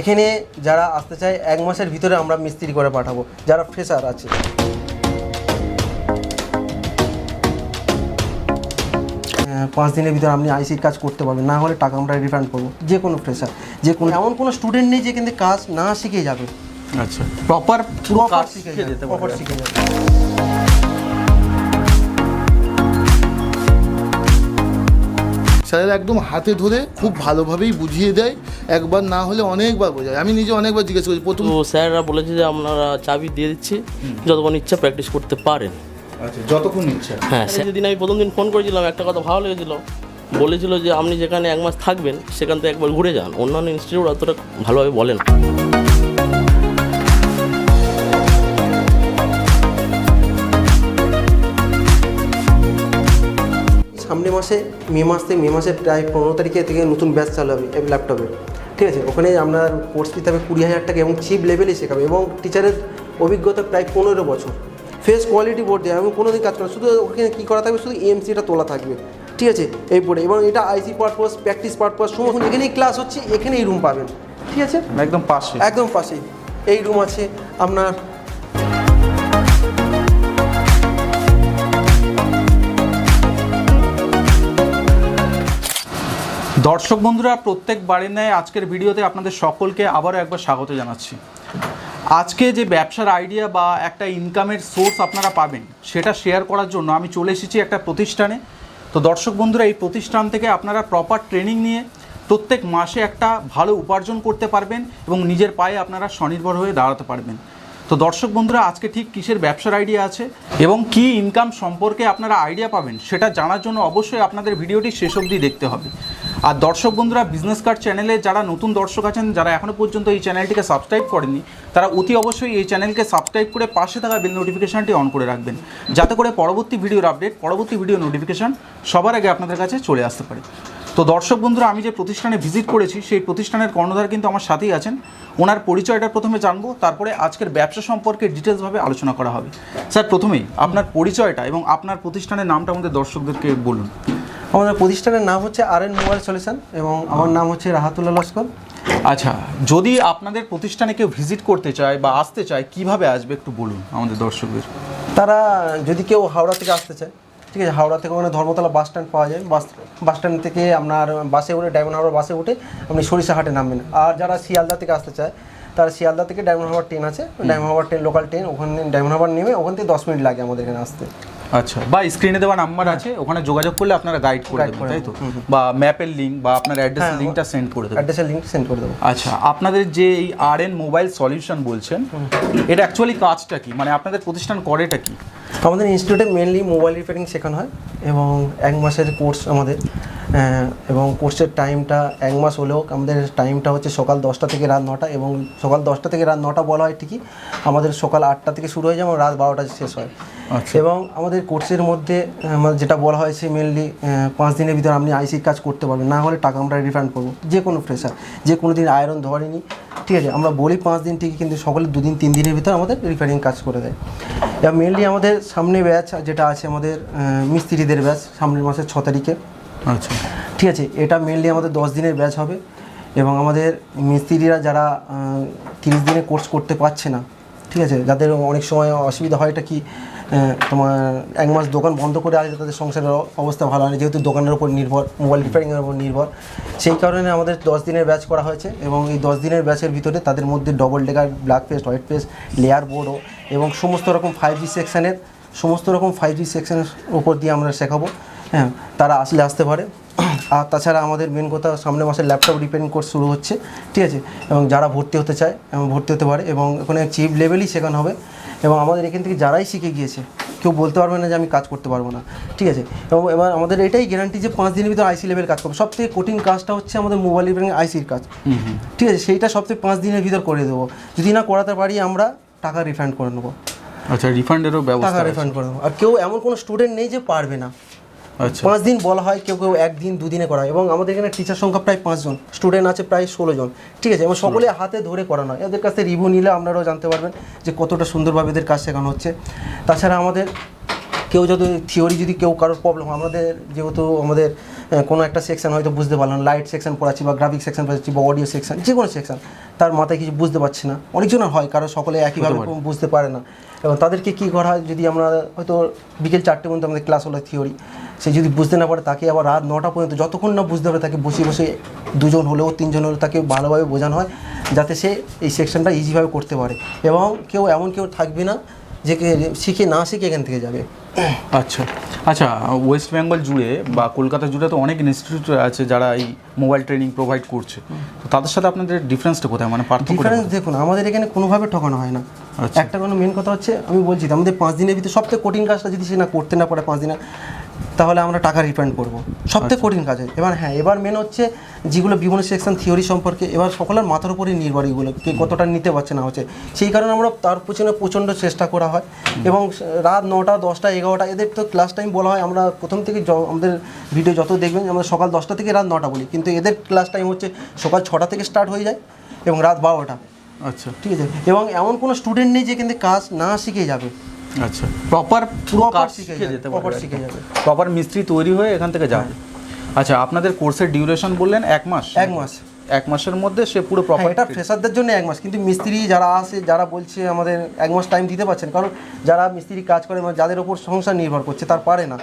এখানে যারা আসতে চায় এক মাসের ভিতরে আমরা মিস্ত্রি করে পাঠাবো যারা ফ্রেশার আছে। পাঁচ দিনের ভিতরে আপনি আইসির কাজ করতে পারবেন না হলে টাকা আমরা রিফান্ড করব যে কোনো ফ্রেশার যে কোনো এমন কোনো স্টুডেন্ট নেই যে কিন্তু কাজ না শিখে যাবে। আচ্ছা। প্রপার পুরো শিখে যাবে, যেতে পারবে শিখে যাবে। স্যারের একদম হাতে ধরে খুব ভালোভাবেই বুঝিয়ে দেয় একবার না হলে অনেকবার বোঝায়। আমি নিজে অনেকবার জিজ্ঞেস করি প্রথম তো স্যাররা বলেছে যে আপনারা চাবি দিয়ে দিচ্ছি যতক্ষণ ইচ্ছা প্র্যাকটিস করতে পারেন। আচ্ছা যতক্ষণ ইচ্ছা। হ্যাঁ স্যার যেদিন আমি প্রথম দিন ফোন করেছিলাম একটা কথা ভালো লেগেছিল। বলেছিল যে আপনি যেখানে এক মাস থাকবেন সেখান থেকে একবার ঘুরে যান। অন্যান্য ইনস্টিটিউট অতটা ভালোভাবে বলে না সামনের মাসে মে মাস থেকে মে মাসের প্রায় পনেরো তারিখে থেকে নতুন ব্যাচ চালু হবে এই ল্যাপটপে ঠিক আছে? ওখানে আপনার কোর্স দিতে হবে কুড়ি হাজার টাকা এবং চিপ লেভেলে শেখাবে এবং টিচারের অভিজ্ঞতা প্রায় পনেরো বছর। ফেস কোয়ালিটি বোর্ড দেওয়া এবং কোনো দিন কাজ করে। শুধু ওখানে কী করা থাকবে? শুধু এমসিটা তোলা থাকবে। ঠিক আছে? এই বোর্ডে এবং এটা আইসি পারপাস প্র্যাকটিস পারপাস সমস্ত এখানেই ক্লাস হচ্ছে এখানেই রুম পাবেন। ঠিক আছে? একদম পাশে একদম পাশেই। এই রুম আছে আপনার দর্শক বন্ধুরা, প্রত্যেক বারের ন্যায় আজকের ভিডিওতে আপনাদের সকলকে আবারও একবার স্বাগত জানাচ্ছি। আজকে যে ব্যবসার আইডিয়া বা একটা ইনকামের সোর্স আপনারা পাবেন, সেটা শেয়ার করার জন্য আমি চলে এসেছি একটা প্রতিষ্ঠানে। তো দর্শক বন্ধুরা, এই প্রতিষ্ঠান থেকে আপনারা প্রপার ট্রেনিং নিয়ে প্রত্যেক মাসে একটা ভালো উপার্জন করতে পারবেন এবং নিজের পায়ে আপনারা স্বনির্ভর হয়ে দাঁড়াতে পারবেন। তো দর্শক বন্ধুরা, আজকে ঠিক কিসের ব্যবসার আইডিয়া আছে এবং কি ইনকাম সম্পর্কে আপনারা আইডিয়া পাবেন সেটা জানার জন্য অবশ্যই আপনাদের ভিডিওটি শেষ অবধি দেখতে হবে। আর দর্শক বন্ধুরা বিজনেস কার্ড চ্যানেলে যারা নতুন দর্শক আছেন, যারা এখনও পর্যন্ত এই চ্যানেলটিকে সাবস্ক্রাইব করেননি, তারা অতি অবশ্যই এই চ্যানেলকে সাবস্ক্রাইব করে পাশে থাকা বেল নোটিফিকেশানটি অন করে রাখবেন। যাতে করে পরবর্তী ভিডিওর আপডেট পরবর্তী ভিডিও নোটিফিকেশন সবার আগে আপনাদের কাছে চলে আসতে পারে। তো দর্শক বন্ধুরা আমি যে প্রতিষ্ঠানে ভিজিট করেছি সেই প্রতিষ্ঠানের কর্ণধার কিন্তু আমার সাথেই আছেন। ওনার পরিচয়টা প্রথমে জানব তারপরে আজকের ব্যবসা সম্পর্কে ডিটেলসভাবে আলোচনা করা হবে। স্যার প্রথমেই আপনার পরিচয়টা এবং আপনার প্রতিষ্ঠানের নামটা আমাদের দর্শকদেরকে বলুন। আমাদের প্রতিষ্ঠানের নাম হচ্ছে আর এন মোবাইল সলিউশন এবং আমার নাম হচ্ছে রাহাতুল্লাহ লস্কর। আচ্ছা যদি আপনাদের প্রতিষ্ঠানে কেউ ভিজিট করতে চায় বা আসতে চায় কীভাবে আসবে একটু বলুন আমাদের দর্শকদের। তারা যদি কেউ হাওড়া থেকে আসতে চায় ঠিক আছে হাওড়া থেকে ওখানে ধর্মতলা বাস স্ট্যান্ড পাওয়া যায়। বাস বাস স্ট্যান্ড থেকে আপনার বাসে উঠে ডায়মন্ড হারবার বাসে উঠে আপনি সরিষাহাটে নামবেন। আর যারা শিয়ালদা থেকে আসতে চায় তারা শিয়ালদা থেকে ডায়মন্ড হারবার ট্রেন আছে। Diamond Harbour train local train ওখানে ডায়মন্ড হারবার নেমে ওখান থেকে দশ মিনিট লাগে আমাদের এখানে আসতে। আচ্ছা বা স্ক্রিনে দেওয়া নাম্বার আছে ওখানে যোগাযোগ করলে আপনারা গাইড করে দেবেন তাই তো? বা ম্যাপের লিঙ্ক বা আপনার অ্যাড্রেসের হ্যাঁ, লিঙ্কটা সেন্ড করে দেবেন। অ্যাড্রেসের লিঙ্ক সেন্ড করে দেবো। আচ্ছা আপনাদের যে এই আর এন মোবাইল সলিউশন বলছেন এটা অ্যাকচুয়ালি কাজটা কি? মানে আপনাদের প্রতিষ্ঠান করেটা কি? আমাদের ইনস্টিটিউটে মেনলি মোবাইল রিপেয়ারিং শেখানো হয় এবং এক মাসের কোর্স আমাদের এবং কোর্সের টাইমটা এক মাস হলেও আমাদের টাইমটা হচ্ছে সকাল দশটা থেকে রাত নটা এবং সকাল দশটা থেকে রাত নটা বলা হয় ঠিকই আমাদের সকাল আটটা থেকে শুরু হয়ে যায় এবং রাত বারোটা শেষ হয় আচ্ছা। এবং আমাদের কোর্সের মধ্যে যেটা বলা হয়েছে মেনলি পাঁচ দিনের ভিতরে আপনি আইসির কাজ করতে পারবেন না হলে টাকা আমরা রিফান্ড করব যে কোনো ফ্রেশার যে কোনো দিন আয়রন ধরেনি ঠিক আছে আমরা বলি পাঁচ দিন থেকে কিন্তু সকলে দুদিন তিন দিনের ভিতরে আমাদের রিপেয়ারিং কাজ করে দেয়। এবার মেনলি আমাদের সামনে ব্যাচ যেটা আছে আমাদের মিস্ত্রিদের ব্যাচ সামনের মাসের ছ তারিখে। আচ্ছা। ঠিক আছে এটা মেনলি আমাদের দশ দিনের ব্যাচ হবে এবং আমাদের মিস্ত্রিরা যারা তিরিশ দিনে কোর্স করতে পারছে না ঠিক আছে? যাদের অনেক সময় অসুবিধা হয়, এটা কি তোমার এক মাস দোকান বন্ধ করে আসলে তাদের সংসারের অবস্থা ভালো হয় না? যেহেতু দোকানের উপর নির্ভর মোবাইল রিপেয়ারিংয়ের উপর নির্ভর। সেই কারণে আমাদের দশ দিনের ব্যাচ করা হয়েছে এবং এই দশ দিনের ব্যাচের ভিতরে তাদের মধ্যে double decker black paste white paste layer বোর্ডও এবং সমস্ত রকম ফাইভ জি সেকশানের সমস্ত রকম ফাইভ জি সেকশানের উপর দিয়ে আমরা শেখাবো। হ্যাঁ তারা আসলে আসতে পারে। আর তাছাড়া আমাদের মেন কথা সামনে মাসে ল্যাপটপ রিপেয়ারিং কোর্স শুরু হচ্ছে ঠিক আছে? এবং যারা ভর্তি হতে চায় এবং ভর্তি হতে পারে এবং ওখানে চিপ লেভেলই শেখানো হবে। এবং আমাদের এখান থেকে যারাই শিখে গিয়েছে কেউ বলতে পারবে না যে আমি কাজ করতে পারব না ঠিক আছে? এবং এবার আমাদের এটাই গ্যারান্টি যে পাঁচ দিনের ভিতরে আইসি লেভেল কাজ করব। সব থেকে কঠিন কাজটা হচ্ছে আমাদের মোবাইল রিপেয়ারিং আইসির কাজ। ঠিক আছে? সেইটা সব থেকে পাঁচ দিনের ভিতর করে দেবো। যদি না করাতে পারি আমরা টাকা রিফান্ড করে নেব। আচ্ছা রিফান্ডেরও ব্যবস্থা টাকা রিফান্ড করে দেবো আর কেউ এমন কোনো স্টুডেন্ট নেই যে পারবে না। পাঁচ দিন বলা হয় কেউ কেউ একদিন দুদিনে করা হয়। এবং আমাদের এখানে টিচার সংখ্যা প্রায় পাঁচজন স্টুডেন্ট আছে প্রায় ষোলো জন। ঠিক আছে? এবং সকলে হাতে ধরে করানো হয়। এদের কাছ রিভিউ নিলে আপনারাও জানতে পারবেন যে কতটা সুন্দরভাবে এদের কাজ শেখানো হচ্ছে। তাছাড়া আমাদের কেউ যদি থিওরি যদি কেউ কারোর প্রবলেম হয় আমাদের যেহেতু আমাদের কোনো একটা সেকশন হয়তো বুঝতে পারলাম লাইট সেকশন পড়াচ্ছি বা গ্রাফিক সেকশন পড়াচ্ছি বা অডিও সেকশন যে কোনো সেকশন তার মাথায় কিছু বুঝতে পারছে না। অনেকজনের হয় কারও সকলে একইভাবে বুঝতে পারে না। এবং তাদেরকে কী করা হয় যদি আমরা হয়তো বিকেল চারটে পর্যন্ত আমাদের ক্লাস হলো থিওরি সে যদি বুঝতে না পারে তাকে আবার রাত নটা পর্যন্ত যতক্ষণ না বুঝতে পারে তাকে বসে বসে দুজন হলেও তিনজন হলেও তাকে ভালোভাবে বোঝানো হয়, যাতে সে এই সেকশনটা ইজিভাবে করতে পারে। এবং কেউ এমন কেউ থাকবে না যে কে শিখে না শিখে এখান থেকে যাবে। আচ্ছা। আচ্ছা ওয়েস্ট বেঙ্গল জুড়ে বা কলকাতা জুড়ে তো অনেক ইনস্টিটিউট আছে যারা এই মোবাইল ট্রেনিং প্রোভাইড করছে। তো তাদের সাথে আপনাদের ডিফারেন্সটা কোথায়? মানে পার্থক্য ডিফারেন্স দেখুন আমাদের এখানে কোনোভাবে ঠকানো হয় না। আচ্ছা। একটা কোনো মেন কথা হচ্ছে আমি বলছি আমাদের পাঁচ দিনের ভিতরে সবথেকে কঠিন কাজটা যদি সে না করতে না পারে পাঁচ দিনে তাহলে আমরা টাকা রিফান্ড করব। সবথেকে কঠিন কাজ। এবার হ্যাঁ এবার মেন হচ্ছে যেগুলো বিভিন্ন সেকশন থিওরি সম্পর্কে এবার সকলের মাথার উপরেই নির্ভর এগুলো কে কতটা নিতে পারছে না হচ্ছে। সেই কারণে আমরা তার পিছনে প্রচণ্ড চেষ্টা করা হয়। এবং রাত নটা দশটা এগারোটা এদের তো ক্লাস টাইম বলা হয় আমরা প্রথম থেকে আমাদের ভিডিও যত দেখবেন আমরা সকাল দশটা থেকে রাত নটা বলি। কিন্তু এদের ক্লাস টাইম হচ্ছে সকাল ছটা থেকে স্টার্ট হয়ে যায় এবং রাত বারোটা। আচ্ছা। ঠিক আছে? এবং এমন কোনো স্টুডেন্ট নেই যে কিন্তু কাজ না শিখে যাবে। আচ্ছা। প্রপার পুরো কাজ শিখে শিখে যেতে proper শিখে যাবে। প্রপার মিস্ত্রি তৈরি হয়ে এখান থেকে যাবে আচ্ছা আপনাদের কোর্সের ডিউরেশন বললেন এক মাস? এক মাস। এক মাসের মধ্যে সে পুরো হ্যাঁ, প্রপার এটা ফ্রেশারদের জন্য এক মাস। কিন্তু মিস্ত্রি যারা আসে যারা বলছে আমাদের এক মাস টাইম দিতে পারছেন কারণ যারা মিস্ত্রি কাজ করে মানে যাদের ওপর সংসার নির্ভর করছে তার পারে না।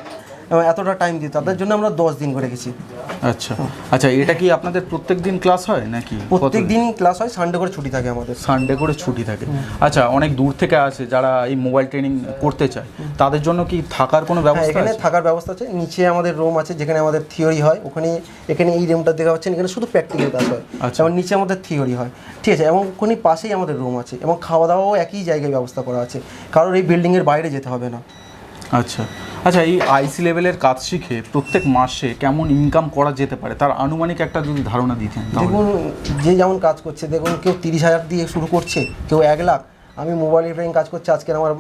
এবং এতটা টাইম দিতে তাদের জন্য আমরা দশ দিন করে গেছি। আচ্ছা। আচ্ছা এটা কি আপনাদের প্রত্যেক দিন ক্লাস হয় নাকি? প্রত্যেক দিন ক্লাস হয় সানডে করে ছুটি থাকে আমাদের। সানডে করে ছুটি থাকে। আচ্ছা অনেক দূর থেকে আসে যারা এই মোবাইল ট্রেনিং করতে চায় তাদের জন্য কি থাকার কোনো হ্যাঁ ব্যবস্থা এখানে আছে? থাকার ব্যবস্থা আছে। নিচে আমাদের রুম আছে যেখানে আমাদের থিওরি হয় ওখানে এখানে এই রুমটা দেখা পাচ্ছেন এখানে শুধু প্র্যাকটিক্যাল ক্লাস হয়। আচ্ছা। এবং নিচে আমাদের থিওরি হয়। ঠিক আছে এবং ওখানে পাশেই আমাদের রুম আছে এবং খাওয়া দাওয়াও একই জায়গায় ব্যবস্থা করা আছে। কারোর এই বিল্ডিংয়ের বাইরে যেতে হবে না। আচ্ছা। আচ্ছা এই আইসি লেভেলের কাজ শিখে প্রত্যেক মাসে কেমন ইনকাম করা যেতে পারে? তার আনুমানিক একটা যদি ধারণা দিতেন দেখুন, যে যেমন কাজ করছে, দেখুন কেউ তিরিশ হাজার দিয়ে শুরু করছে, কেউ এক লাখ আমি মোবাইল রিপেয়ারিং কাজ করছি আজকে আমার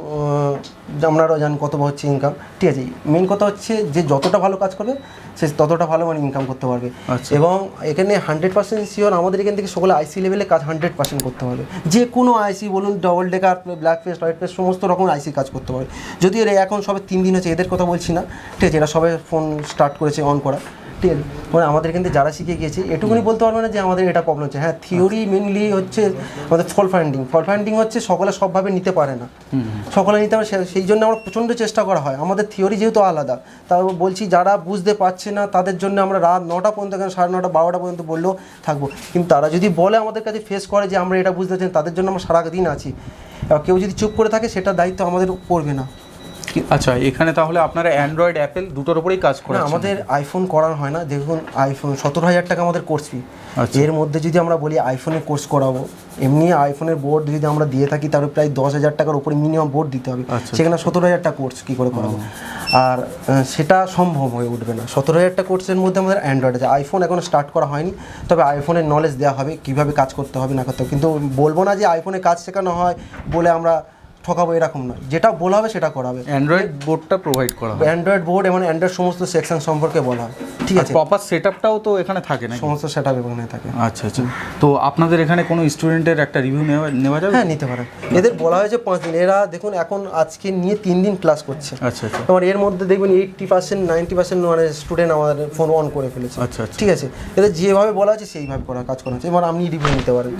আপনারাও জানেন কত হচ্ছে ইনকাম ঠিক আছে মেন কথা হচ্ছে যে যতটা ভালো কাজ করবে সে ততটা ভালো মানে ইনকাম করতে পারবে। আচ্ছা। এবং এখানে হান্ড্রেড পার্সেন্ট শিওর আমাদের এখান থেকে সকলে আইসি লেভেলে কাজ হান্ড্রেড পার্সেন্ট করতে পারবে। যে কোনো আইসি বলুন double decker black face white face সমস্ত রকম আইসি কাজ করতে পারবে। যদিও এখন সবে তিন দিন হচ্ছে এদের কথা বলছি না। ঠিক আছে এরা সবে ফোন স্টার্ট করেছে অন করা। ঠিক মানে আমাদের থেকে যারা শিখে গিয়েছে এটুকুনি বলতে পারবে না যে আমাদের এটা প্রবলেম হচ্ছে। হ্যাঁ থিওরি মেনলি হচ্ছে আমাদের ফল ফাইন্ডিং ফল ফাইন্ডিং হচ্ছে সকলে সবভাবে নিতে পারে না। সকলে নিতে পারে সেই জন্য আমরা প্রচণ্ড চেষ্টা করা হয়। আমাদের থিওরি যেহেতু আলাদা তাও বলছি যারা বুঝতে পারছে না তাদের জন্য আমরা রাত নটা পর্যন্ত এখানে সাড়ে নটা বারোটা পর্যন্ত বললেও থাকব। কিন্তু তারা যদি বলে আমাদের কাছে ফেস করে যে আমরা এটা বুঝতে পারছি তাদের জন্য আমরা সারাদিন আছি। এবার কেউ যদি চুপ করে থাকে সেটা দায়িত্ব আমাদের পড়বে না। আচ্ছা এখানে তাহলে আপনারা অ্যান্ড্রয়েড অ্যাপেল দুটোর উপরেই কাজ করে আমাদের আইফোন করা হয় না। দেখুন আইফোন সতেরো হাজার টাকা আমাদের কোর্স ফি আচ্ছা। এর মধ্যে যদি আমরা বলি আইফোনের কোর্স করাবো এমনি আইফোনের বোর্ড যদি আমরা দিয়ে থাকি তাহলে প্রায় দশ হাজার টাকার উপরে মিনিমাম বোর্ড দিতে হবে। আচ্ছা। সেখানে সতেরো হাজার টাকা কোর্স কী করে করাবো? আর সেটা সম্ভব হয়ে উঠবে না। সতেরো হাজার টাকা কোর্সের মধ্যে আমাদের অ্যান্ড্রয়েড আছে। আইফোন এখনও স্টার্ট করা হয়নি তবে আইফোনের নলেজ দেওয়া হবে কীভাবে কাজ করতে হবে না করতে হবে। কিন্তু বলব না যে আইফোনে কাজ শেখানো হয় বলে আমরা ঠকাবো এরকম নয়। যেটা বলা হবে সেটা করাবে অ্যান্ড্রয়েড বোর্ডটা প্রোভাইড করা হয় অ্যান্ড্রয়েড বোর্ড এবং অ্যান্ড্রয়েড সমস্ত সেকশন সম্পর্কে বলা হয় ঠিক আছে? প্রপার সেট আপটাও তো এখানে থাকে না সমস্ত সেট আপ এখানে থাকে। আচ্ছা আচ্ছা। তো আপনাদের এখানে কোনো স্টুডেন্টের একটা রিভিউ নেওয়া নেওয়া যাবে? হ্যাঁ নিতে পারেন এদের বলা হয়েছে পাঁচ দিন। এরা দেখুন এখন আজকে নিয়ে তিন দিন ক্লাস করছে। আচ্ছা আচ্ছা। তোমার এর মধ্যে দেখবেন এইটটি পার্সেন্ট নাইনটি পার্সেন্ট মানে স্টুডেন্ট আমাদের ফোন অন করে ফেলেছে। আচ্ছা, আচ্ছা। ঠিক আছে? এদের যেভাবে বলা আছে সেইভাবে করা কাজ করা হচ্ছে এবার আপনি রিভিউ নিতে পারেন।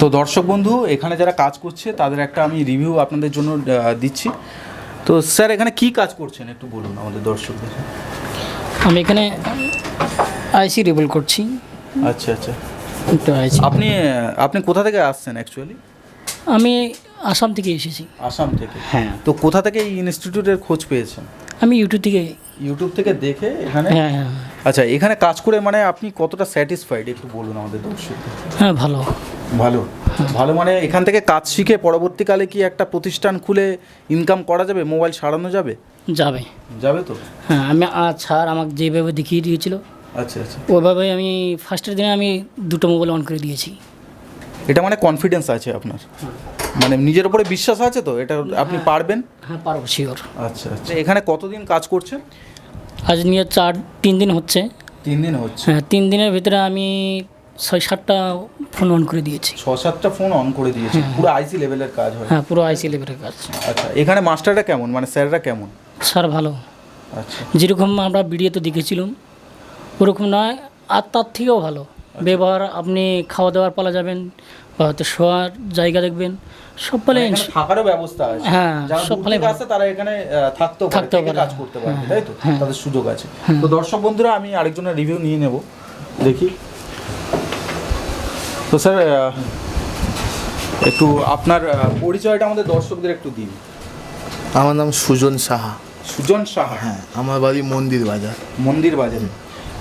তো দর্শক বন্ধু এখানে যারা কাজ করছে তাদের একটা আমি রিভিউ আপনাদের জন্য দিচ্ছি। তো স্যার এখানে কি কাজ করছেন? একটু বলুন আমাদের দর্শকদের। আমি এখানে আইসি রিভেল করছি। আচ্ছা আচ্ছা। আইসি। আপনি আপনি কোথা থেকে আসছেন অ্যাকচুয়ালি আমি আসাম থেকে এসেছি। আসাম থেকে? হ্যাঁ। তো কোথা থেকে এই ইনস্টিটিউটের খোঁজ পেয়েছেন? আমি ইউটিউব থেকে ইউটিউব থেকে দেখে এখানে হ্যাঁ হ্যাঁ। আচ্ছা এখানে কাজ করে মানে আপনি কতটা স্যাটিসফাইড একটু বলুন আমাদের দর্শকদের হ্যাঁ ভালো। ভালো? ভালো মানে এখান থেকে কাজ শিখে পরবর্তীকালে কি একটা প্রতিষ্ঠান খুলে ইনকাম করা যাবে? মোবাইল সারানো যাবে? যাবে। যাবে তো? হ্যাঁ আমি আজ স্যার আমাকে যেভাবে দেখিয়ে দিয়েছিল। আচ্ছা আচ্ছা। ওইভাবে আমি ফার্স্টের দিনে আমি দুটো মোবাইল অন করে দিয়েছি। এটা মানে কনফিডেন্স আছে আপনার? মানে নিজের উপরে বিশ্বাস আছে তো? এটা আপনি পারবেন? হ্যাঁ পারব শিওর আচ্ছা আচ্ছা। এখানে কতদিন কাজ করছেন? আজ নিয়ে চার তিন দিন হচ্ছে। তিন দিন হচ্ছে? হ্যাঁ তিন দিনের ভিতরে আমি ছয় সাতটা ফোন অন করে দিয়েছি। ছ সাতটা ফোন অন করে দিয়েছি। পুরো আইসি লেভেলের কাজ হয়। হ্যাঁ পুরো আইসি লেভেলের কাজ। আচ্ছা এখানে মাস্টাররা কেমন? মানে স্যাররা কেমন? স্যার ভালো। আচ্ছা। যেরকম আমরা ভিডিওতে দেখেছিলাম ওরকম নয় আর তার থেকেও ভালো। ব্যবহার আপনি খাওয়া দাওয়ার পালা যাবেন হয়তো শোয়ার জায়গা দেখবেন সব পালে থাকারও ব্যবস্থা আছে। হ্যাঁ, যারা সব ভালো। আসে তারা এখানে থাকতেও পারে পারে। কাজ করতে পারবে হ্যাঁ, তাই তো? হ্যাঁ। তাদের সুযোগ আছে। তো দর্শক বন্ধুরা আমি আরেকজনের রিভিউ নিয়ে নেব দেখি। তো স্যার একটু আপনার পরিচয়টা আমাদের দর্শকদের একটু দিন। আমার নাম সুজন সাহা। সুজন সাহা। হ্যাঁ আমার বাড়ি মন্দির বাজার। মন্দির বাজারে।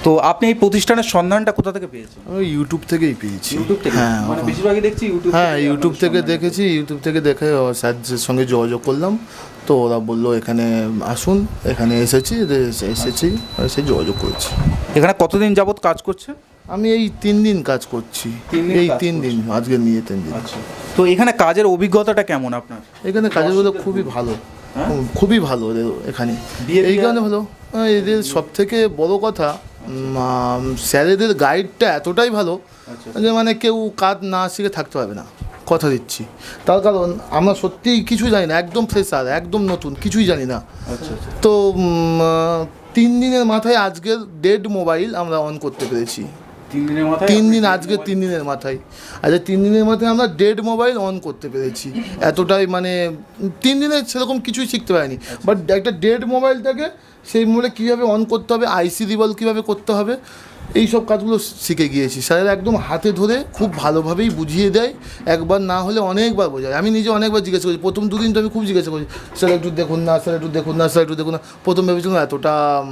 তো আপনি এই প্রতিষ্ঠানের সন্ধানটা কোথা থেকে পেয়েছেন? আমি ইউটিউব থেকেই পেয়েছি। ইউটিউব থেকে? হ্যাঁ মানে বেশিরভাগই দেখছি ইউটিউব হ্যাঁ ইউটিউব থেকে দেখেছি ইউটিউব থেকে দেখে স্যারদের সঙ্গে যোগাযোগ করলাম। তো ওরা বলল এখানে আসুন এখানে এসেছি এসে- এসেছি। এসে যোগাযোগ করেছি। এখানে কতদিন যাবত কাজ করছে আমি এই তিন দিন কাজ করছি। এই তিন দিন আজকে নিয়ে তিন দিন। আচ্ছা। তো এখানে কাজের অভিজ্ঞতাটা কেমন আপনার? এখানে কাজগুলো খুবই ভালো। খুবই ভালো ওদের এখানে। এই কারণে হলো এদের সব থেকে বড় কথা স্যারেদের গাইডটা এতটাই ভালো যে মানে কেউ কাজ না শিখে থাকতে পারবে না কথা দিচ্ছি। তার কারণ আমরা সত্যিই কিছু জানি না একদম ফ্রেশার একদম নতুন কিছুই জানি না। আচ্ছা আচ্ছা। তো তিন দিনের মাথায় আজকের ডেড মোবাইল আমরা অন করতে পেরেছি। তিন দিনের তিন দিন, আজকে তিন দিনের মাথায়। আচ্ছা তিন দিনের মাথায় আমরা ডেড মোবাইল অন করতে পেরেছি। এতটাই মানে তিন দিনে সেরকম কিছুই শিখতে পারিনি। বাট একটা ডেড মোবাইলটাকে সেই মোবাইলে কীভাবে অন করতে হবে আইসি রিবল কীভাবে করতে হবে এই সব কাজগুলো শিখে গিয়েছি। স্যারেরা একদম হাতে ধরে খুব ভালোভাবেই বুঝিয়ে দেয়। একবার না হলে অনেকবার বোঝায়। আমি নিজে অনেকবার জিজ্ঞেস করি প্রথম দুদিন তো আমি খুব জিজ্ঞাসা করি স্যার একটু দেখুন না স্যার একটু দেখুন না স্যার একটু দেখুন না। প্রথম ভেবেছিলাম এতটা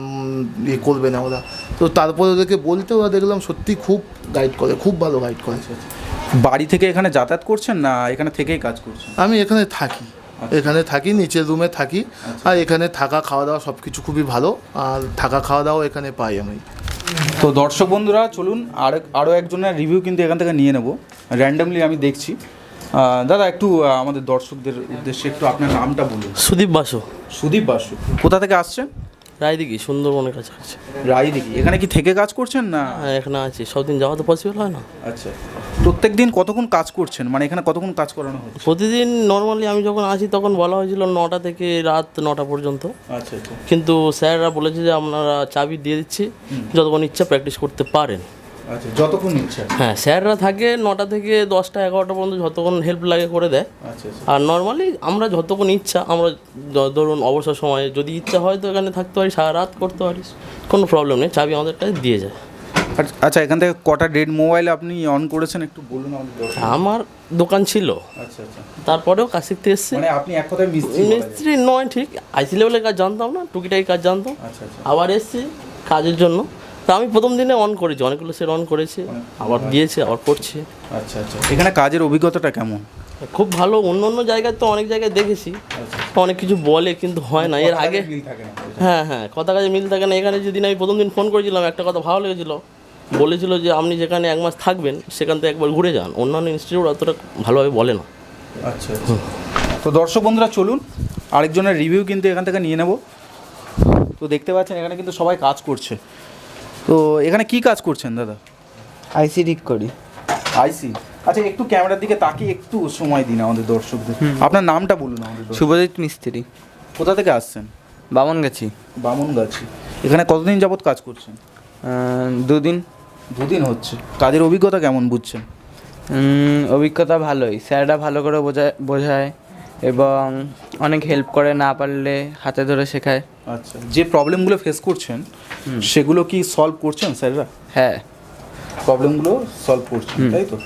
ইয়ে করবে না ওরা। তো তারপরে ওদেরকে বলতে ওরা দেখলাম সত্যি খুব গাইড করে খুব ভালো গাইড করে। বাড়ি থেকে এখানে যাতায়াত করছেন না এখানে থেকেই কাজ করছেন? আমি এখানে থাকি। এখানে থাকি নিচের রুমে থাকি। আর এখানে থাকা খাওয়া দাওয়া সব কিছু খুবই ভালো। আর থাকা খাওয়া দাওয়া এখানে পাই আমি। তো দর্শক বন্ধুরা চলুন আর আরও একজনের রিভিউ কিন্তু এখান থেকে নিয়ে নেব। র্যান্ডামলি আমি দেখছি। দাদা একটু আমাদের দর্শকদের উদ্দেশ্যে একটু আপনার নামটা বলুন। সুদীপ বাসু। সুদীপ বাসু। কোথা থেকে আসছেন? রায়দিঘি সুন্দরবনের কাছাকাছি রায়দিঘি এখানে কি থেকে কাজ করছেন না? হ্যাঁ এখানে আছি। সব দিন যাওয়া তো পসিবল হয় না। আচ্ছা। প্রত্যেক দিন কতক্ষণ কাজ করছেন? মানে এখানে কতক্ষণ কাজ করানো হয় প্রতিদিন নর্মালি আমি যখন আসি তখন বলা হয়েছিল নটা থেকে রাত নটা পর্যন্ত। আচ্ছা আচ্ছা। কিন্তু স্যাররা বলেছে যে আপনারা চাবি দিয়ে দিচ্ছি যতক্ষণ ইচ্ছা প্র্যাকটিস করতে পারেন। আচ্ছা যতক্ষণ ইচ্ছা হ্যাঁ স্যাররা থাকে নটা থেকে দশটা এগারোটা পর্যন্ত যতক্ষণ হেল্প লাগে করে দেয়। আচ্ছা আচ্ছা। আর নর্মালি আমরা যতক্ষণ ইচ্ছা আমরা ধরুন অবসর সময়ে যদি ইচ্ছা হয় তো এখানে থাকতে পারি সারা রাত করতে পারি কোনো প্রবলেম নেই চাবি আমাদের কাছে দিয়ে যায়। আচ্ছা, আচ্ছা এখান থেকে কটা ডেড মোবাইল আপনি অন করেছেন একটু বলুন আমার দোকান ছিল। আচ্ছা আচ্ছা। তারপরেও কাজ শিখতে এসেছি। মানে আপনি এক কথায় মিস্ত্রি মিস্ত্রি নয় ঠিক। আইসি লেভেলের কাজ জানতাম না টুকিটাকি কাজ জানতাম। আচ্ছা আচ্ছা। আবার এসছি কাজের জন্য। তা আমি প্রথম দিনে অন করেছি অনেকগুলো সেট অন করেছে আবার দিয়েছে আবার করছে। আচ্ছা আচ্ছা। এখানে কাজের অভিজ্ঞতাটা কেমন? খুব ভালো অন্য অন্য জায়গায় তো অনেক জায়গায় দেখেছি। অনেক কিছু বলে কিন্তু হয় না। এর আগে হ্যাঁ হ্যাঁ কথা কাজে মিল থাকে না। এখানে যেদিন আমি প্রথম দিন ফোন করেছিলাম একটা কথা ভালো লেগেছিল। বলেছিল যে আপনি যেখানে এক মাস থাকবেন সেখান থেকে একবার ঘুরে যান। অন্যান্য ইনস্টিটিউট অতটা ভালোভাবে বলে না। আচ্ছা আচ্ছা। তো দর্শক বন্ধুরা চলুন। আরেকজনের রিভিউ কিন্তু এখান থেকে নিয়ে নেব। তো দেখতে পাচ্ছেন এখানে কিন্তু সবাই কাজ করছে। তো এখানে কি কাজ করছেন দাদা? আইসি ঠিক করি। আইসি আচ্ছা একটু ক্যামেরার দিকে তাকিয়ে একটু সময় দিন আমাদের দর্শকদের। আপনার নামটা বলুন আমাদের দর্শক- শুভজিৎ মিস্ত্রি। কোথা থেকে আসছেন? বামন গেছি বামনগাছি। এখানে কতদিন যাবত কাজ করছেন? দুদিন। দুদিন হচ্ছে। কাজের অভিজ্ঞতা কেমন বুঝছেন? উম, অভিজ্ঞতা ভালোই। স্যাররা ভালো করে বোঝায় বোঝায় এবং অনেক হেল্প করে না পারলে হাতে ধরে শেখায়। আচ্ছা যে প্রবলেমগুলো ফেস করছেন সেগুলো কি সলভ করছেন স্যাররা? হ্যাঁ। প্রবলেমগুলো সলভ করছেন তাই তো?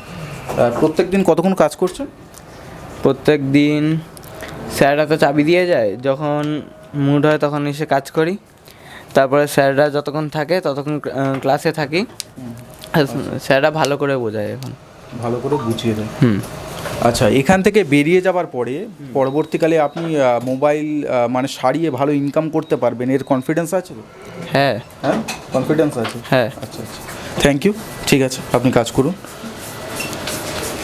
প্রত্যেক দিন কতক্ষণ কাজ করছেন? প্রত্যেক দিন স্যাররা তো চাবি দিয়ে যায় যখন মুড হয় তখন এসে কাজ করি। তারপরে স্যাররা যতক্ষণ থাকে ততক্ষণ ক্লাসে থাকি। স্যাররা ভালো করে বোঝায় এখন। ভালো করে বুঝিয়ে দেন হুম। আচ্ছা এখান থেকে বেরিয়ে যাবার পরে পরবর্তীকালে আপনি মোবাইল মানে সারিয়ে ভালো ইনকাম করতে পারবেন এর কনফিডেন্স আছে? তো হ্যাঁ। হ্যাঁ? কনফিডেন্স আছে? হ্যাঁ। আচ্ছা আচ্ছা। থ্যাংক ইউ ঠিক আছে আপনি কাজ করুন।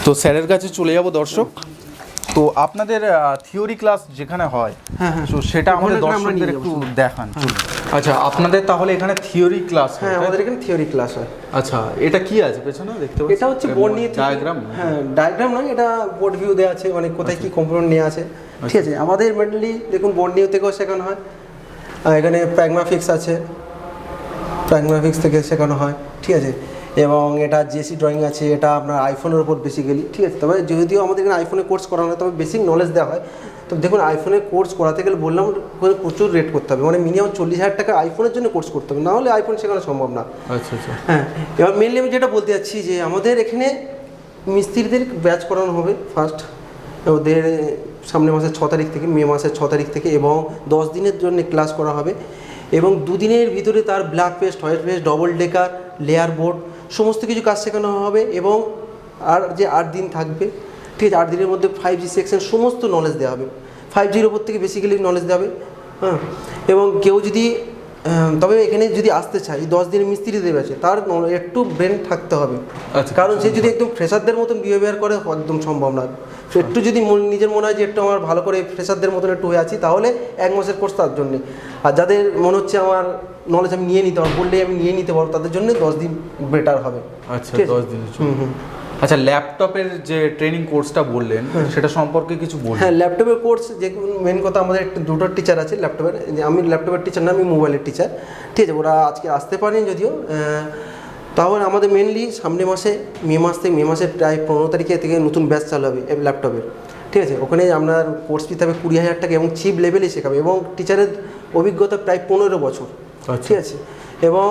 তো স্যারের কাছে চলে যাব দর্শক। তো আপনাদের থিওরি ক্লাস যেখানে হয় হ্যাঁ, হ্যাঁ। তো সেটা আমাদের দর্শকদের একটু দেখান চলুন। আচ্ছা আপনাদের তাহলে এখানে থিওরি ক্লাস হ্যাঁ আমাদের এখানে থিওরি ক্লাস হয়। আচ্ছা এটা কি আছে পেছনে? দেখতে এটা হচ্ছে বোর্ড নিয়ে ডায়াগ্রাম হ্যাঁ ডায়াগ্রাম নয় এটা বোর্ড ভিউ দেওয়া আছে মানে কোথায় কি কম্পোনেন্ট নেওয়া আছে। ঠিক আছে আমাদের মেনলি দেখুন বোর্ড নিউ থেকেও শেখানো হয় আর এখানে প্র্যাগমাফিক্স আছে প্র্যাগমাফিক্স থেকে শেখানো হয় ঠিক আছে। এবং এটা জেসি ড্রয়িং আছে এটা আপনার আইফোনের উপর বেসিক্যালি ঠিক আছে। তবে যদিও আমাদের এখানে আইফোনে কোর্স করানো হয় তবে বেসিক নলেজ দেওয়া হয় তো দেখুন আইফোনে কোর্স করাতে গেলে বললাম প্রচুর রেট করতে হবে। মানে মিনিমাম চল্লিশ হাজার টাকা আইফোনের জন্য কোর্স করতে হবে। নাহলে আইফোন শেখানো সম্ভব না। আচ্ছা আচ্ছা। হ্যাঁ এবার মেনলি আমি যেটা বলতে যাচ্ছি যে আমাদের এখানে মিস্ত্রিদের ব্যাচ করানো হবে ফার্স্ট ওদের সামনের মাসের ছ তারিখ থেকে মে মাসের ছ তারিখ থেকে এবং দশ দিনের জন্য ক্লাস করা হবে। এবং দুদিনের ভিতরে তার black paste white paste double decker layer board সমস্ত কিছু কাজ শেখানো হবে এবং আর যে আট দিন থাকবে ঠিক আছে আট দিনের মধ্যে ফাইভ জি সেকশন সমস্ত নলেজ দেওয়া হবে। ফাইভ জির ওপর থেকে বেসিক্যালি নলেজ দেওয়া হবে হ্যাঁ? এবং কেউ যদি তবে এখানে যদি আসতে চাই দশ দিনের মিস্ত্রি দেবে আছে তার একটু ব্রেন থাকতে হবে। আচ্ছা। কারণ সে যদি একদম ফ্রেশারদের মতন বিহেভিয়ার করে একদম সম্ভব না। একটু যদি নিজের মনে হয় যে একটু আমার ভালো করে ফ্রেশারদের মতন একটু হয়ে আছি তাহলে এক মাসের কোর্স তার জন্যে। আর যাদের মনে হচ্ছে আমার নলেজ আমি নিয়ে নিতে পারব বললেই আমি নিয়ে নিতে পারব তাদের জন্য দশ দিন বেটার হবে। আচ্ছা? দশ দিন হুম হুম। আচ্ছা ল্যাপটপের যে ট্রেনিং কোর্সটা বললেন সেটা সম্পর্কে কিছু বলুন। হ্যাঁ ল্যাপটপের কোর্স যে মেন কথা আমাদের একটা দুটো টিচার আছে ল্যাপটপের যে আমি ল্যাপটপের টিচার না আমি মোবাইলের টিচার ঠিক আছে ওরা আজকে আসতে পারেনি যদিও। তাহলে আমাদের মেনলি সামনে মাসে মে মাস থেকে মে মাসের প্রায় পনেরো তারিখে থেকে নতুন ব্যাচ চালু হবে ল্যাপটপের ঠিক আছে ওখানে আপনার কোর্স ফি হবে কুড়ি হাজার টাকা এবং চিপ লেভেলে শেখাবে এবং টিচারের অভিজ্ঞতা প্রায় পনেরো বছর। আচ্ছা। ঠিক আছে এবং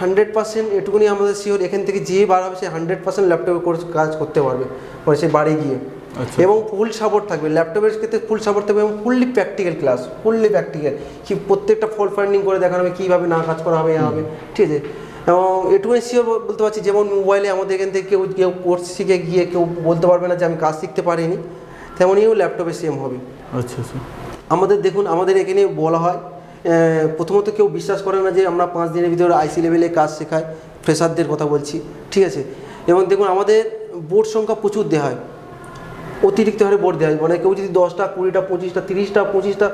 হান্ড্রেড পার্সেন্ট এটুকুনি আমাদের শিওর এখান থেকে যে বার হবে সে হান্ড্রেড পার্সেন্ট ল্যাপটপে কোর্স কাজ করতে পারবে মানে সে বাড়ি গিয়ে। আচ্ছা। এবং ফুল সাপোর্ট থাকবে। ল্যাপটপের ক্ষেত্রে ফুল সাপোর্ট থাকবে এবং fully practical class fully practical কি প্রত্যেকটা ফল ফাইন্ডিং করে দেখানো হবে কীভাবে না কাজ করা হবে হবে ঠিক আছে? এবং এটুকুনি শিওর বলতে পারছি যেমন মোবাইলে আমাদের এখান থেকে কেউ কেউ কোর্স শিখে গিয়ে কেউ বলতে পারবে না যে আমি কাজ শিখতে পারিনি তেমনইও ল্যাপটপে সেম হবে। আচ্ছা আচ্ছা। আমাদের দেখুন আমাদের এখানে বলা হয় প্রথমত কেউ বিশ্বাস করে না যে আমরা পাঁচ দিনের ভিতরে আইসি লেভেলে কাজ শেখাই ফ্রেশারদের কথা বলছি ঠিক আছে? এবং দেখুন আমাদের বোর্ড সংখ্যা প্রচুর দেওয়া হয়। অতিরিক্ত হারে বোর্ড দেওয়া হয়। মানে কেউ যদি দশটা কুড়িটা পঁচিশটা তিরিশটা পঁচিশটা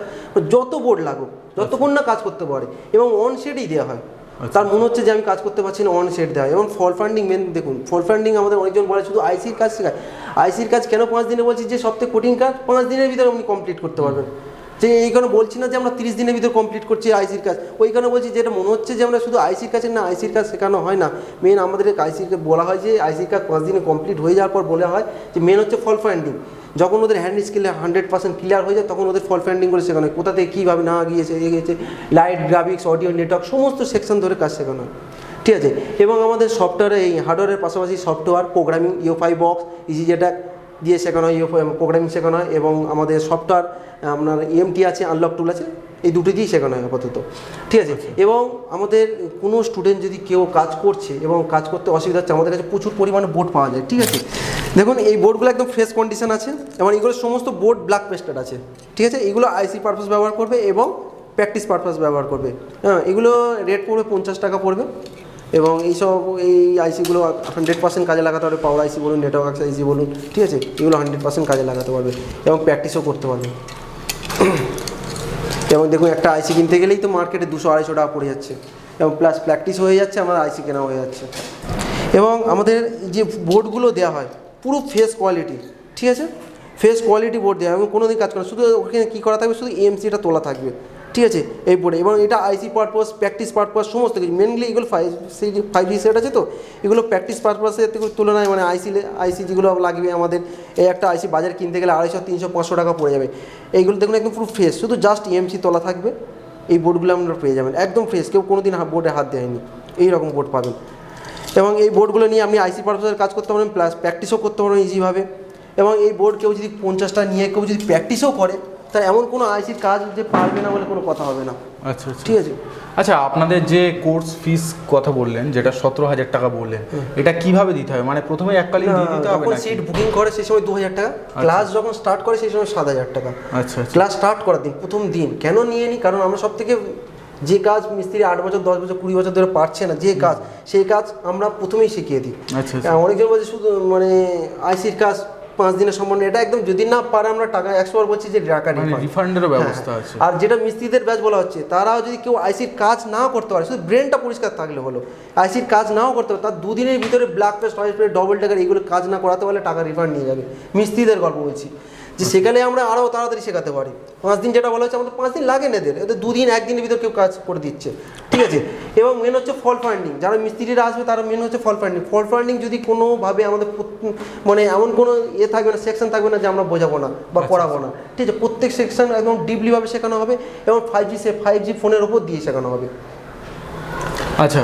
যত বোর্ড লাগুক যতক্ষণ না কাজ করতে পারে এবং অন শেডই দেওয়া হয়। তার মনে হচ্ছে যে আমি কাজ করতে পারছি না অন সেট দেওয়া হয়। এবং ফল ফান্ডিং মেন দেখুন ফল ফান্ডিং আমাদের অনেকজন বলে শুধু আইসির কাজ শেখায়। আইসির কাজ কেন পাঁচ দিনে বলছি? যে সবথেকে কঠিন কাজ পাঁচ দিনের ভিতরে আপনি কমপ্লিট করতে পারবেন। যে এই কারণে বলছি না যে আমরা তিরিশ দিনের ভিতরে কমপ্লিট করছি আইসির কাজ। ওই কারণে বলছি যেটা মনে হচ্ছে যে আমরা শুধু আইসির কাছে না, আইসির কাজ শেখানো হয় না। মেন আমাদের আইসিকে বলা হয় যে আইসির কাজ পাঁচ দিনে কমপ্লিট হয়ে যাওয়ার পর বলা হয় যে মেন হচ্ছে ফল ফাইন্ডিং যখন ওদের hand skill hundred percent clear হয়ে যায়, তখন ওদের ফল ফাইন্ডিং করে শেখানো হয়। কোথা থেকে কীভাবে না গিয়েছে, এ গিয়েছে। লাইট গ্রাফিক্স অডিও নেটওয়ার্ক সমস্ত সেকশন ধরে কাজ শেখানো হয়। ঠিক আছে? এবং আমাদের সফটওয়্যারে এই হার্ডওয়্যারের পাশাপাশি software programming UFI box easy যেটা দিয়ে শেখানো হয় প্রোগ্রামিং শেখানো হয় এবং আমাদের সফটওয়্যার আপনার ইএমটি আছে আনলক টুল আছে এই দুটো দিয়েই শেখানো হয় আপাতত। ঠিক আছে? এবং আমাদের কোনো স্টুডেন্ট যদি কেউ কাজ করছে এবং কাজ করতে অসুবিধা হচ্ছে আমাদের কাছে প্রচুর পরিমাণে বোর্ড পাওয়া যায় ঠিক আছে? দেখুন এই বোর্ডগুলো একদম ফ্রেশ কন্ডিশন আছে এবং এগুলো সমস্ত বোর্ড ব্ল্যাক পেস্টেড আছে ঠিক আছে? এগুলো আইসি পারপাস ব্যবহার করবে এবং প্র্যাকটিস পারপাস ব্যবহার করবে। হ্যাঁ এগুলো রেট পড়বে পঞ্চাশ টাকা পড়বে। এবং এইসব, এই আইসিগুলো হান্ড্রেড পার্সেন্ট কাজে লাগাতে পারবে পাওয়ার আইসি বলুন নেটওয়ার্ক আইসি বলুন, ঠিক আছে? এগুলো হান্ড্রেড পার্সেন্ট কাজে লাগাতে পারবে এবং প্র্যাকটিসও করতে পারবে। এবং দেখুন, একটা আইসি কিনতে গেলেই তো মার্কেটে দুশো, আড়াইশো টাকা পড়ে যাচ্ছে। এবং প্লাস প্র্যাকটিস হয়ে যাচ্ছে আমার আইসি কেনা হয়ে যাচ্ছে। এবং আমাদের যে বোর্ডগুলো দেওয়া হয়, পুরো ফেস কোয়ালিটি ঠিক আছে? ফেস কোয়ালিটি বোর্ড দেওয়া হয় এবং কোনো দিন কাজ করে। শুধু ওখানে কী করা থাকবে? শুধু এমসিটা তোলা থাকবে। ঠিক আছে এই বোর্ডে এবং এটা আইসি পারপাস প্র্যাকটিস পারপাস সমস্ত কিছু মেনলি এগুলো five C five G set আছে তো, এগুলো প্র্যাকটিস পারপাসের থেকে তুলনায় মানে আইসি আইসি যেগুলো লাগবে আমাদের, এই একটা আইসি বাজার কিনতে গেলে আড়াইশো, তিনশো, পাঁচশো টাকা পড়ে যাবে। এইগুলো দেখুন একদম পুরো ফ্রেশ শুধু জাস্ট এমসি তোলা থাকবে, এই বোর্ডগুলো আপনারা পেয়ে যাবেন, একদম ফ্রেশ কেউ কোনো দিন বোর্ডে হাত দেয়নি এই রকম বোর্ড পাবেন। এবং এই বোর্ডগুলো নিয়ে আপনি আইসি পারপাসের কাজ করতে পারবেন প্লাস প্র্যাকটিসও করতে পারবেন ইজিভাবে এবং এই বোর্ড কেউ যদি পঞ্চাশটা নিয়ে কেউ যদি প্র্যাকটিসও করে তার এমন কোনো আইসির কাজ যে পারবে না বলে কোনো কথা হবে না। আচ্ছা আচ্ছা। ঠিক আছে? আচ্ছা আপনাদের যে কোর্স ফিস কথা বললেন যেটা সতেরো হাজার টাকা বললেন এটা কীভাবে দিতে হবে? মানে প্রথমে এককালীন দিয়ে দিতে হবে যখন সিট বুকিং করে সেই সময় দু হাজার টাকা ক্লাস যখন স্টার্ট করে সেই সময় সাত হাজার টাকা। আচ্ছা আচ্ছা। ক্লাস স্টার্ট করার দিন প্রথম দিন। কেন নিয়ে নিই কারণ আমরা সব থেকে যে কাজ মিস্ত্রি আট বছর দশ বছর কুড়ি বছর ধরে পারছে না যে কাজ সেই কাজ আমরা প্রথমেই শিখিয়ে দিই। আচ্ছা আচ্ছা। হ্যাঁ, অনেকজন বলছে শুধু মানে আইসির কাজ পাঁচ দিনের সম্মান এটা একদম যদি না পারে আমরা টাকা একশো বার বলছি যে টাকা। রিফান্ডেরও হ্যাঁ, ব্যবস্থা আছে। আর যেটা মিস্ত্রিদের ব্যাচ বলা হচ্ছে তারাও যদি কেউ আইসির কাজ নাও করতে পারে শুধু ব্রেনটা পরিষ্কার থাকলে হলো। আইসির কাজ নাও করতে পারে তার দুদিনের ভিতরে black paste white paste double টাকার এগুলো কাজ না করাতে পারলে টাকা রিফান্ড নিয়ে যাবে। মিস্ত্রিদের গল্প বলছি। যে সেখানে আমরা আরও তাড়াতাড়ি শেখাতে পারি। পাঁচ দিন যেটা বলা হচ্ছে আমাদের পাঁচ দিন লাগে না এদের। এদের দুদিন একদিনের ভিতর কেউ কাজ করে দিচ্ছে। ঠিক আছে? এবং মেন হচ্ছে ফল ফান্ডিং যারা মিস্ত্রিরা আসবে তারা মেন হচ্ছে ফল ফান্ডিং ফল ফান্ডিং যদি কোনোভাবে আমাদের মানে এমন কোনো ইয়ে থাকবে না সেকশন থাকবে না যে আমরা বোঝাবো না বা পড়াবো না। ঠিক আছে? প্রত্যেক সেকশন একদম ডিপলিভাবে শেখানো হবে এবং ফাইভ জি সে ফাইভ জি ফোনের ওপর দিয়ে শেখানো হবে। আচ্ছা।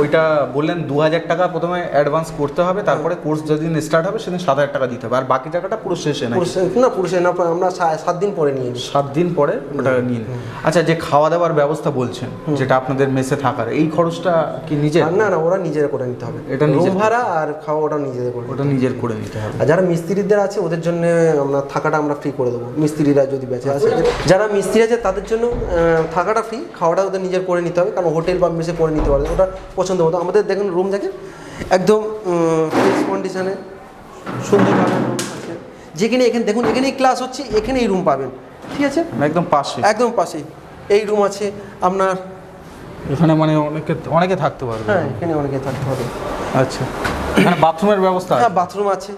ওইটা বললেন দু হাজার টাকা প্রথমে অ্যাডভান্স করতে হবে তারপরে কোর্স যেদিন স্টার্ট হবে সেদিন সাত হাজার টাকা দিতে হবে আর বাকি টাকাটা পুরো শেষে পুরুষের না পুরুষের না আমরা সাত দিন পরে নিয়ে সাত দিন পরে ওটা নিয়ে। আচ্ছা যে খাওয়া দাওয়ার ব্যবস্থা বলছেন যেটা আপনাদের মেসে থাকার এই খরচটা কি আর না না ওরা নিজেরা করে নিতে হবে। এটা রুম ভাড়া আর খাওয়া ওটা নিজেদের করে ওটা নিজের করে নিতে হবে। আর যারা মিস্ত্রিদের আছে ওদের জন্য আমরা থাকাটা আমরা ফ্রি করে দেবো। মিস্ত্রিরা যদি বেঁচে আছে যারা মিস্ত্রি আছে তাদের জন্য থাকাটা ফ্রি খাওয়াটা ওদের নিজের করে নিতে হবে কারণ হোটেল বা মেসে করে নিতে পারবে ওটা পছন্দ মতো। আমাদের দেখুন রুম দেখেন একদম ফ্রেশ কন্ডিশনে সুন্দরভাবে রুম আছে। যেখানে এখানে দেখুন এখানেই ক্লাস হচ্ছে এখানেই রুম পাবেন। ঠিক আছে? একদম পাশে। একদম পাশেই এই রুম আছে আপনার এখানে মানে অনেকে অনেকে থাকতে পারবে। হ্যাঁ এখানে অনেকে থাকতে হবে। আচ্ছা। এখানে বাথরুমের ব্যবস্থা হ্যাঁ বাথরুম আছে।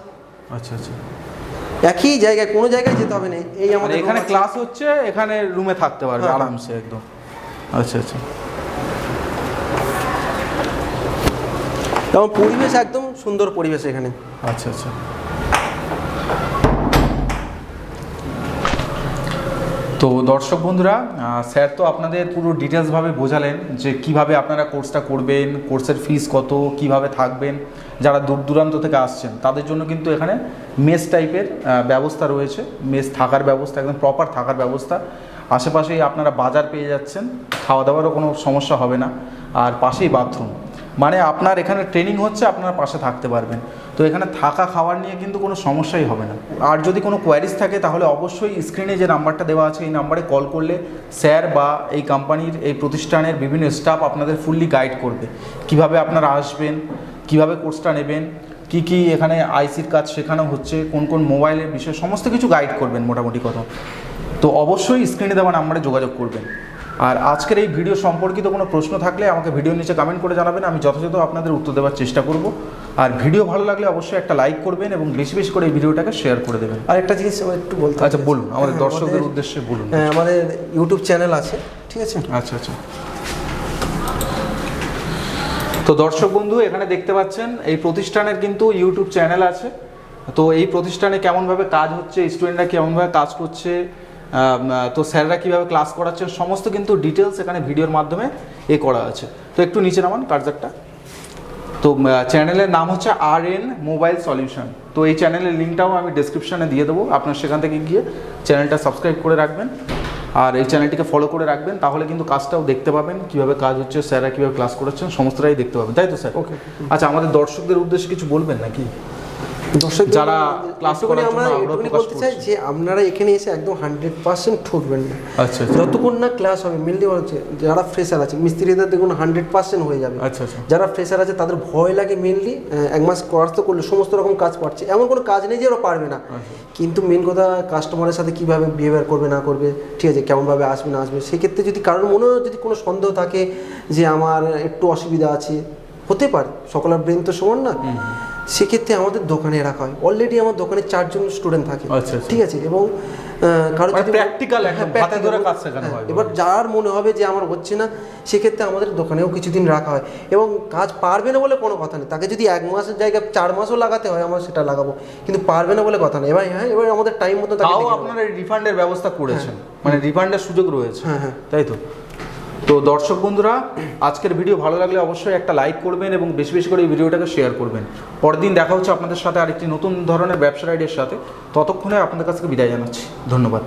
আচ্ছা আচ্ছা। একই জায়গায় কোনো জায়গায় যেতে হবে না। এই মানে আমাদের এখানে ক্লাস হচ্ছে এখানে রুমে থাকতে পারবে হ্যাঁ। আরামসে একদম। আচ্ছা আচ্ছা। এবং পরিবেশ একদম সুন্দর পরিবেশ এখানে। আচ্ছা আচ্ছা। তো দর্শক বন্ধুরা স্যার তো আপনাদের পুরো ডিটেলসভাবে বোঝালেন যে কীভাবে আপনারা কোর্সটা করবেন কোর্সের ফিস কত, কীভাবে থাকবেন, যারা দূর দূরান্ত থেকে আসছেন, তাদের জন্য কিন্তু এখানে মেস টাইপের ব্যবস্থা রয়েছে। মেস থাকার ব্যবস্থা, একদম প্রপার থাকার ব্যবস্থা। আশেপাশেই আপনারা বাজার পেয়ে যাচ্ছেন, খাওয়া দাওয়ারও কোনো সমস্যা হবে না। আর পাশেই বাথরুম মানে আপনার এখানে ট্রেনিং হচ্ছে, আপনার পাশে থাকতে পারবেন। তো এখানে থাকা, খাওয়ার নিয়ে কিন্তু কোনো সমস্যাই হবে না। আর যদি কোনো কোয়ারিজ থাকে, তাহলে অবশ্যই স্ক্রিনে যে নাম্বারটা দেওয়া আছে, এই নাম্বারে কল করলে স্যার বা এই কোম্পানির এই প্রতিষ্ঠানের বিভিন্ন স্টাফ আপনাদের ফুললি গাইড করবে। কীভাবে আপনারা আসবেন, কীভাবে কোর্সটা নেবেন, কি কি এখানে আইসির কাজ শেখানো হচ্ছে, কোন কোন মোবাইলের বিষয়ে সমস্ত কিছু গাইড করবেন মোটামুটি কথা। তো অবশ্যই স্ক্রিনে দেওয়া নাম্বারে যোগাযোগ করবেন। আর আজকের এই ভিডিও সম্পর্কিত কোনো প্রশ্ন থাকলে আমাকে ভিডিওর নিচে কমেন্ট করে জানাবেন আমি যথাযথ আপনাদের উত্তর দেওয়ার চেষ্টা করব। আর ভিডিও ভালো লাগলে অবশ্যই একটা লাইক করবেন এবং বেশি বেশি করে এই ভিডিওটাকে শেয়ার করে দেবেন। আর একটা জিনিস একটু বলতে আচ্ছা বলুন আমাদের হ্যাঁ, দর্শকদের উদ্দেশ্যে বলুন। হ্যাঁ, আমাদের ইউটিউব চ্যানেল আছে ঠিক আছে? আচ্ছা আচ্ছা। তো দর্শক বন্ধু এখানে দেখতে পাচ্ছেন এই প্রতিষ্ঠানের কিন্তু ইউটিউব চ্যানেল আছে। তো এই প্রতিষ্ঠানে কেমনভাবে কাজ হচ্ছে স্টুডেন্টরা কেমনভাবে কাজ করছে তো স্যাররা কীভাবে ক্লাস করাচ্ছে সমস্ত কিন্তু ডিটেলস এখানে ভিডিওর মাধ্যমে এ করা আছে। তো একটু নিচে নামান কার্জারটা তো চ্যানেলের নাম হচ্ছে আর এন মোবাইল সলিউশন তো এই চ্যানেলের লিঙ্কটাও আমি ডিসক্রিপশানে দিয়ে দেবো। আপনার সেখান থেকে গিয়ে চ্যানেলটা সাবস্ক্রাইব করে রাখবেন। আর এই চ্যানেলটিকে ফলো করে রাখবেন তাহলে কিন্তু কাজটাও দেখতে পাবেন। কীভাবে কাজ হচ্ছে স্যাররা কীভাবে ক্লাস করাচ্ছেন সমস্তটাই দেখতে পাবেন। তাই তো স্যার? ওকে আচ্ছা আমাদের দর্শকদের উদ্দেশ্যে কিছু বলবেন নাকি? দর্শক যারা class করার জন্য আমরা আগ্রহ এটুকুনি প্রকাশ বলতে চাই যে আপনারা এখানে এসে একদম হান্ড্রেড পার্সেন্ট ঠকবেন না। আচ্ছা আচ্ছা। যতক্ষণ না ক্লাস হবে মেনলি হচ্ছে যারা ফ্রেশার আছে মিস্ত্রিদের দেখুন হান্ড্রেড পার্সেন্ট হয়ে যাবে। আচ্ছা আচ্ছা। যারা ফ্রেশার আছে তাদের ভয় লাগে মেনলি এক মাস কোর্স তো করলে সমস্ত রকম কাজ পাচ্ছে এমন কোনো কাজ নেই যে ওরা পারবে না। কিন্তু মেন কথা কাস্টমারের সাথে কীভাবে বিহেভিয়ার করবে না করবে ঠিক আছে কেমনভাবে আসবে না আসবে সেক্ষেত্রে যদি কারোর মনেও যদি কোনো সন্দেহ থাকে যে আমার একটু অসুবিধা আছে হতে পারে। সকলের ব্রেন তো সমান না। সেক্ষেত্রে আমাদের দোকানে রাখা হয়। অলরেডি আমার দোকানে চারজন স্টুডেন্ট থাকে। আচ্ছা, আচ্ছা। ঠিক আছে? এবং কারও মানে যদি হ্যাঁ, হ্যাঁ, হয়। এবার যার মনে হবে যে আমার হচ্ছে না সেক্ষেত্রে আমাদের দোকানেও কিছুদিন রাখা হয়। এবং কাজ পারবে না বলে কোনো কথা নেই। তাকে যদি এক মাসের জায়গায় চার মাসও লাগাতে হয় আমরা সেটা লাগাবো। কিন্তু পারবে না বলে কথা নেই। এবার হ্যাঁ এবার আমাদের টাইম মতো তাও আপনারা রিফান্ডের ব্যবস্থা করেছেন। মানে রিফান্ডের সুযোগ রয়েছে। হ্যাঁ, হ্যাঁ। তাই তো? তো দর্শক বন্ধুরা, আজকের ভিডিও ভালো লাগলে অবশ্যই একটা লাইক করবেন এবং বেশি বেশি করে এই ভিডিওটাকে শেয়ার করবেন। পরের দিন দেখা হচ্ছে আপনাদের সাথে আরেকটি নতুন ধরনের ব্যবসার আইডিয়ার সাথে। ততক্ষণে আপনাদের কাছে বিদায় জানাচ্ছি। ধন্যবাদ।